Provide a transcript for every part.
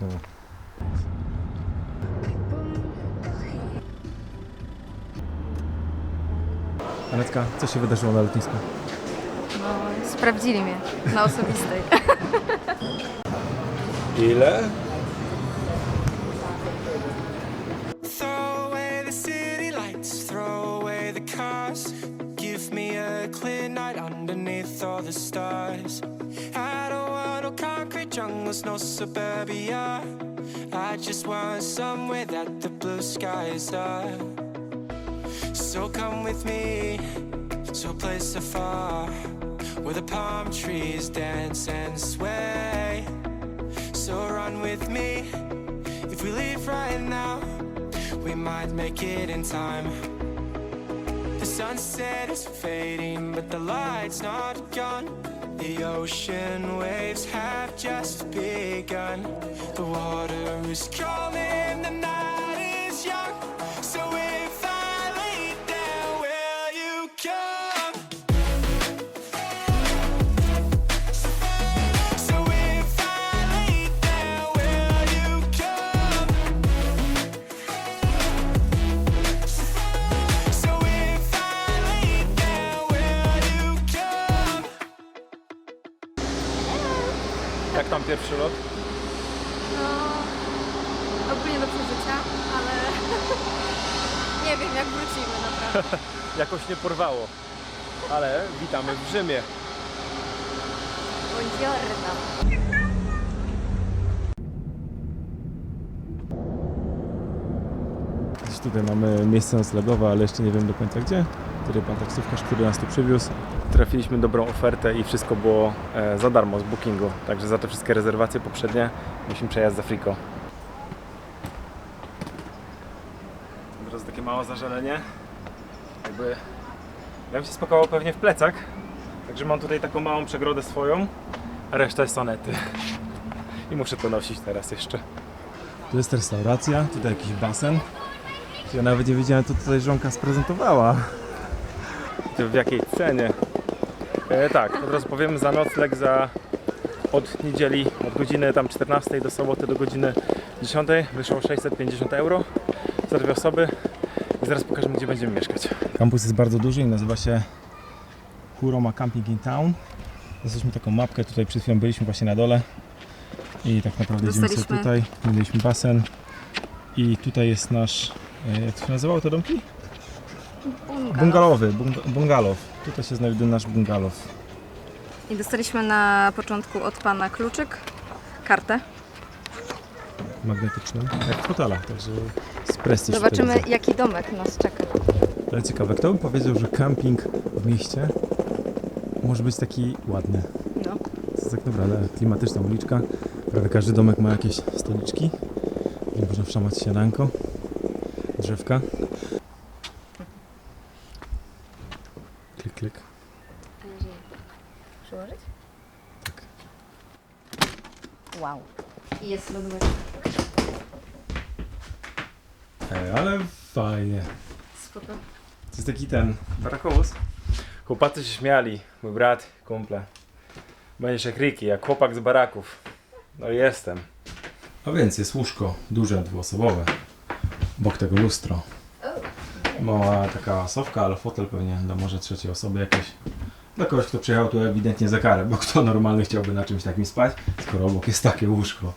No. Anetka, co się wydarzyło na lotnisku? No, sprawdzili mnie na osobistej. Ile? I just want somewhere that the blue skies are. So come with me to a place so far where the palm trees dance and sway. So run with me if we leave right now we might make it in time. The sunset is fading, but the light's not gone. The ocean waves have just begun. The water is calling, the night Jak tam pierwszy lot? No, ogólnie do przeżycia, ale nie wiem jak wrócimy naprawdę. Jakoś nie porwało. Ale witamy w Rzymie. Buongiorno. Gdzieś tutaj mamy miejsce noclegowe, ale jeszcze nie wiem do końca gdzie. Tutaj pan taksówkarz, który nas tu przywiózł. Trafiliśmy dobrą ofertę i wszystko było e, za darmo z bookingu. Także za te wszystkie rezerwacje poprzednie mieliśmy przejazd za Friko. Teraz takie małe zażalenie. Jakby ja bym się spakował pewnie w plecak. Także mam tutaj taką małą przegrodę swoją, a reszta jest sanety. I muszę to nosić teraz jeszcze. Tu jest restauracja, tutaj jakiś basen. Ja nawet nie wiedziałem, co tutaj żonka sprezentowała. W jakiej cenie? E, tak, od razu powiem, za nocleg za od niedzieli, od godziny tam 14 do soboty do godziny 10 wyszło 650 euro za dwie osoby i zaraz pokażemy, gdzie będziemy mieszkać. Kampus jest bardzo duży i nazywa się Huroma Camping in Town. Jesteśmy taką mapkę, tutaj przed chwilą byliśmy właśnie na dole i tak naprawdę idziemy sobie Dostaliśmy- tutaj, mieliśmy basen i tutaj jest nasz, e, jak to się nazywało te domki? Bungalowy, bung- bungalow. Tutaj się znajduje nasz bungalow. I dostaliśmy na początku od pana kluczyk, kartę. Magnetyczny, jak w hotelach, także z prestiż Zobaczymy tutaj jaki domek nas czeka. Ale ciekawe, kto by powiedział, że camping w mieście może być taki ładny. No. To jest tak naprawdę klimatyczna uliczka. Prawie każdy domek ma jakieś stoliczki, gdzie można wszamać śniadanko, drzewka. Klik, klik. Przyłożyć? Tak. Wow. I jest lodóweczka. Ej, ale fajnie. Spoko. To jest taki ten barakowóz. Chłopacy się śmiali, mój brat, kumple. Będziesz jak Ricky, jak chłopak z baraków. No i jestem. A więc jest łóżko duże, dwuosobowe. Obok tego lustro. Mała taka sofka, ale fotel pewnie dla może trzeciej osoby jakieś. Dla kogoś, kto przyjechał tu ewidentnie za karę, bo kto normalny chciałby na czymś takim spać, skoro obok jest takie łóżko.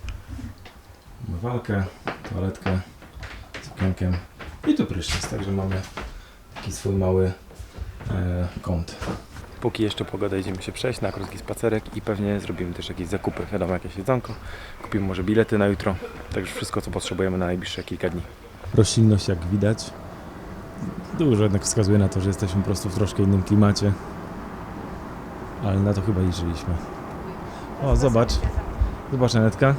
Umywalkę, toaletkę z okienkiem i tu prysznic, także mamy taki swój mały e, kąt. Póki jeszcze pogoda, idziemy się przejść na krótki spacerek i pewnie zrobimy też jakieś zakupy, wiadomo, jakieś jedzonko. Kupimy może bilety na jutro, także wszystko, co potrzebujemy na najbliższe kilka dni. Roślinność, jak widać, dużo jednak wskazuje na to, że jesteśmy po prostu w troszkę innym klimacie. Ale na to chyba liczyliśmy. O, zobacz. Zobacz, Anetka.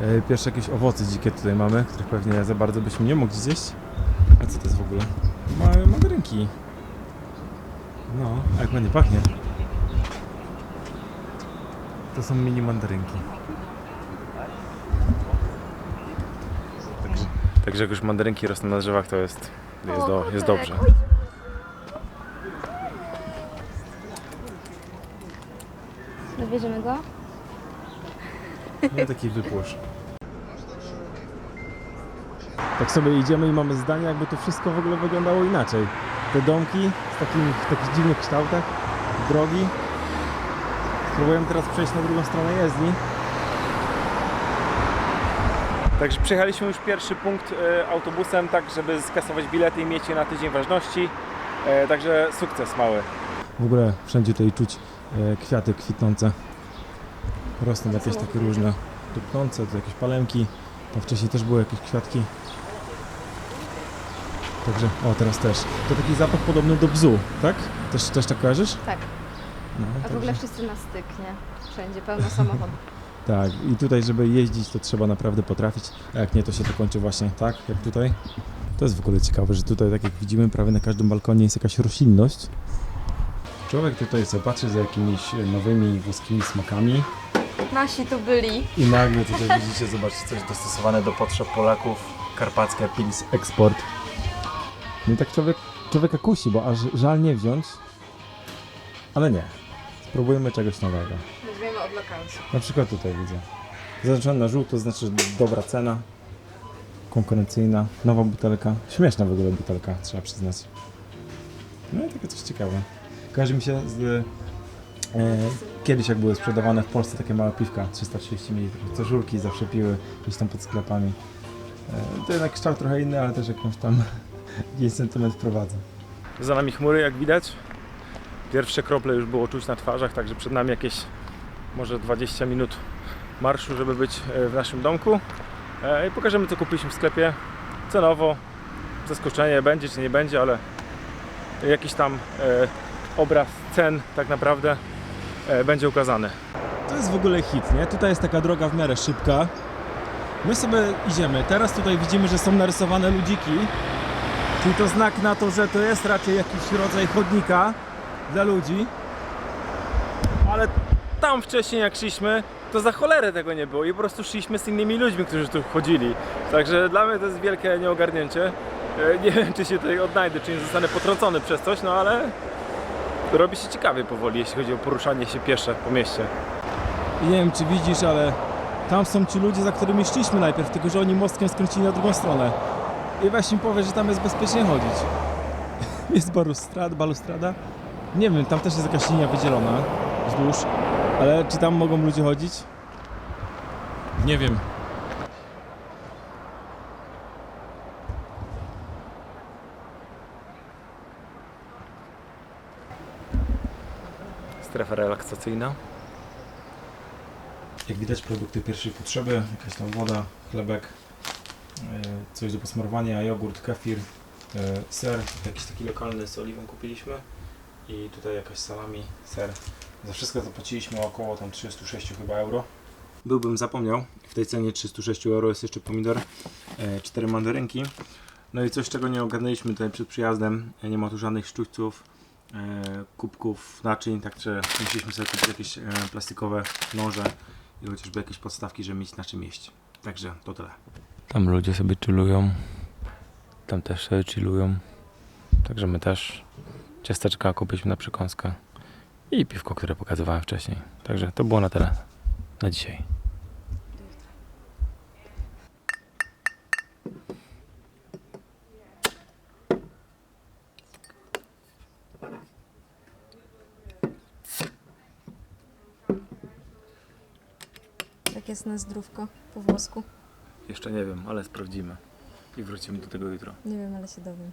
E, Pierwsze jakieś owoce dzikie tutaj mamy, których pewnie za bardzo byśmy nie mogli zjeść. A co to jest w ogóle? Ma, mandarynki. No, a jak ładnie pachnie. To są mini mandarynki. Także, także jak już mandarynki rosną na drzewach, to jest, jest, do, jest dobrze. Dowieziemy no, go? Nie taki wypłosz. Tak sobie idziemy i mamy zdanie, jakby to wszystko w ogóle wyglądało inaczej. Te domki w, takim, w takich dziwnych kształtach, drogi. Spróbujemy teraz przejść na drugą stronę jezdni. Także przyjechaliśmy już pierwszy punkt e, autobusem, tak żeby skasować bilety i mieć je na tydzień ważności. E, także sukces mały. W ogóle wszędzie tutaj czuć e, kwiaty kwitnące. Rosną jakieś takie różne dupnące, tu jakieś palemki. Tam wcześniej też były jakieś kwiatki. Także, o teraz też. To taki zapach podobny do bzu, tak? Też, też tak kojarzysz? Tak, No, a w ogóle wszyscy na styk, nie? Wszędzie pełno samochodów. Tak, i tutaj, żeby jeździć, to trzeba naprawdę potrafić. A jak nie, to się to kończy właśnie tak, jak tutaj. To jest w ogóle ciekawe, że tutaj, tak jak widzimy, prawie na każdym balkonie jest jakaś roślinność. Człowiek tutaj patrzy za jakimiś nowymi włoskimi smakami Nasi tu byli. i nagle tutaj widzicie, zobaczcie, coś dostosowane do potrzeb Polaków. Karpacka Pils Export. No i tak człowiek, człowieka kusi, bo aż żal nie wziąć. Ale nie. Spróbujmy czegoś nowego. Od. Na przykład tutaj widzę. Zaznaczone na żółto znaczy dobra cena, konkurencyjna, nowa butelka. Śmieszna w ogóle butelka, trzeba przyznać. No i takie coś ciekawe. Kojarzy mi się z... E, kiedyś jak były sprzedawane w Polsce takie małe piwka, 330 ml, co żurki zawsze piły gdzieś tam pod sklepami. E, to jednak kształt trochę inny, ale też jakąś tam jakiś sentyment wprowadza. Za nami chmury, jak widać. Pierwsze krople już było czuć na twarzach, także przed nami jakieś może 20 minut marszu, żeby być e, w naszym domku. E, I pokażemy, co kupiliśmy w sklepie. Cenowo, zaskoczenie będzie czy nie będzie, ale jakiś tam e, obraz cen tak naprawdę będzie ukazany. To jest w ogóle hit, nie? Tutaj jest taka droga w miarę szybka. My sobie idziemy. Teraz tutaj widzimy, że są narysowane ludziki. Czyli to znak na to, że to jest raczej jakiś rodzaj chodnika dla ludzi. Ale tam wcześniej jak szliśmy, to za cholerę tego nie było i po prostu szliśmy z innymi ludźmi, którzy tu chodzili. Także dla mnie to jest wielkie nieogarnięcie. E, Nie wiem, czy się tutaj odnajdę, czy nie zostanę potrącony przez coś, no ale robi się ciekawie powoli, jeśli chodzi o poruszanie się piesze po mieście. Nie wiem, czy widzisz, ale tam są ci ludzie, za którymi szliśmy najpierw, tylko że oni mostkiem skręcili na drugą stronę. I weź im powie, że tam jest bezpiecznie chodzić. Jest balustrada, balustrada. Nie wiem, tam też jest jakaś linia wydzielona wzdłuż, ale czy tam mogą ludzie chodzić? Nie wiem. Strefa relaksacyjna. Jak widać produkty pierwszej potrzeby, jakaś tam woda, chlebek, e, coś do posmarowania, jogurt, kefir, e, ser, jakiś taki lokalny z oliwą kupiliśmy i tutaj jakaś salami, ser. Za wszystko zapłaciliśmy około tam 36 chyba euro. Byłbym zapomniał, w tej cenie 306 euro jest jeszcze pomidor, 4 mandarynki. No i coś czego nie ogarnęliśmy tutaj przed przyjazdem, nie ma tu żadnych sztućców, e, kubków, naczyń, także musieliśmy sobie kupić jakieś e, plastikowe noże i chociażby jakieś podstawki, żeby mieć na czym jeść. Także to tyle. Tam ludzie sobie chillują. Tam też sobie chillują. Także my też. Ciasteczka kupiliśmy na przekąskę. I piwko, które pokazywałem wcześniej. Także to było na tyle. Na dzisiaj. Jak jest na zdrówko po włosku? Jeszcze nie wiem, ale sprawdzimy. I wrócimy do tego jutro. Nie wiem, ale się dowiem.